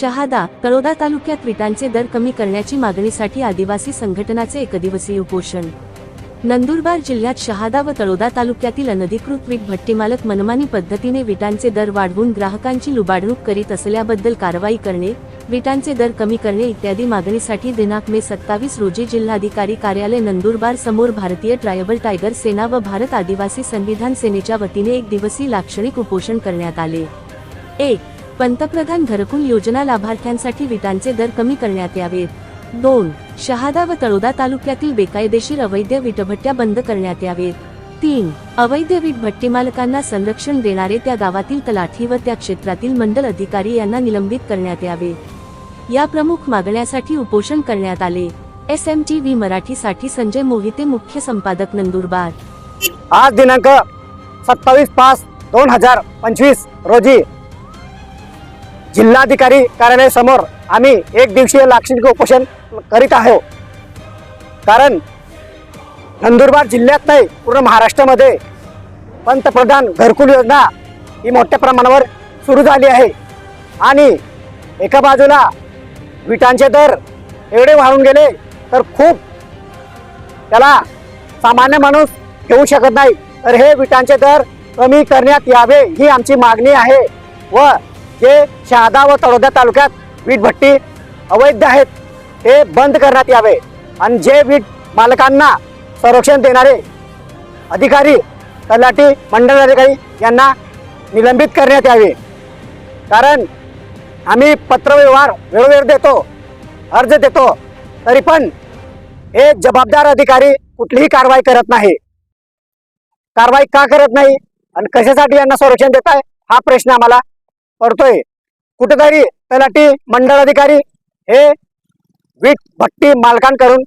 शहादा तळोदा तालुक्यात विटांचे दर कमी करण्याची मागणीसाठी आदिवासी संघटनाचे एकदिवसीय उपोषण. नंदुरबार जिल्ह्यात शहादा व तळोदा तालुक्यातील अनधिकृत वीट भट्टीमालक मनमानी पद्धतीने विटांचे दर वाढवून ग्राहकांची लुबाडणूक करीत असल्याबद्दल कारवाई करणे विटांचे दर कमी करणे इत्यादी मागणीसाठी दिनांक मे सत्तावीस रोजी जिल्हाधिकारी कार्यालय नंदुरबार समोर भारतीय ट्रायबल टायगर सेना व भारत आदिवासी संविधान सेनेच्या वतीने एक दिवसीय लाक्षणिक उपोषण करण्यात आले. एक पंतप्रधान घरकुल योजना लाभार्थ्यांसाठी विटांचे दर कमी करण्यात यावेत दोन शहादा व तळोदा तालुक्यातील बेकायदेशीर अवैध विटभट्ट्या बंद करण्यात यावेत तीन अवैध वीट भट्टी मालकांना संरक्षण देणारे त्या गावातील तलाठी व त्या क्षेत्रातील मंडल अधिकारी यांना निलंबित करण्यात यावे. या प्रमुख मागण्यासाठी उपोषण करण्यात आले. एस एम टी व्ही मराठीसाठी संजय मोहिते मुख्य संपादक नंदुरबार. आज दिनांक सत्तावीस पाच दोन हजार पंचवीस रोजी जिल्हाधिकारी कार्यालयासमोर आम्ही एक दिवसीय लाक्षणिक उपोषण करीत आहोत. कारण नंदुरबार जिल्ह्यात नाही पूर्ण महाराष्ट्रामध्ये पंतप्रधान घरकुल योजना ही मोठ्या प्रमाणावर सुरू झाली आहे. आणि एका बाजूला विटांचे दर एवढे वाढून गेले तर खूप त्याला सामान्य माणूस घेऊ शकत नाही. तर हे विटांचे दर कमी करण्यात यावे ही आमची मागणी आहे व जे शहादा व तळोदा तालुक्यात वीट भट्टी अवैध आहेत. ते बंद करण्यात यावे आणि जे वीट मालकांना संरक्षण देणारे अधिकारी तलाठी मंडळ अधिकारी यांना निलंबित करण्यात यावे. कारण आम्ही पत्रव्यवहार वेळोवेळ देतो अर्ज देतो तरी पण हे जबाबदार अधिकारी कुठलीही कारवाई करत नाही. कारवाई का करत नाही आणि कशासाठी यांना संरक्षण देत आहे हा प्रश्न आम्हाला पडतोय. कुठेतरी तलाठी मंडळ अधिकारी हे वीट भट्टी मालकांकडून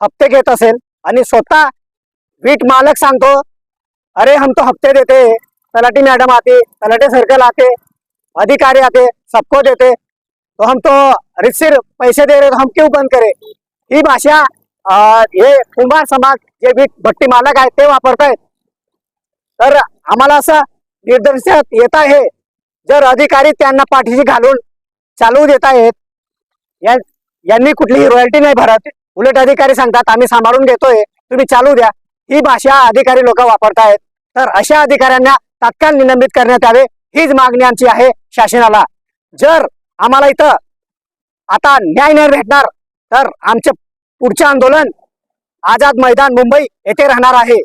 हप्ते घेत असेल आणि स्वतः वीट मालक सांगतो अरे हम तो हफ्ते देते. तलाटी तलाठी मैडम आते तलाटे सर्कल आते अधिकारी आते सबको देते. तो हम तो रिसिर पैसे दे रहे तो हम क्यों बंद करे? ही भाषा हे कुंभार समाज जे वीट भट्टी मालक आहेत ते वापरतायत. तर आम्हाला असं निर्देशात येत आहे. जर अधिकारी त्यांना पाठीशी घालून चालवू देत आहेत या- यांनी कुठलीही रॉयल्टी नाही भरत. उलट अधिकारी सांगतात आम्ही सांभाळून घेतोय तुम्ही चालू द्या. ही भाषा अधिकारी लोक वापरतायत. तर अशा अधिकाऱ्यांना तात्काळ निलंबित करण्यात यावे हीच मागणी आमची आहे शासनाला. जर आम्हाला इथं आता न्याय नाही भेटणार तर आमचं पुढचे आंदोलन आझाद मैदान मुंबई येथे राहणार आहे.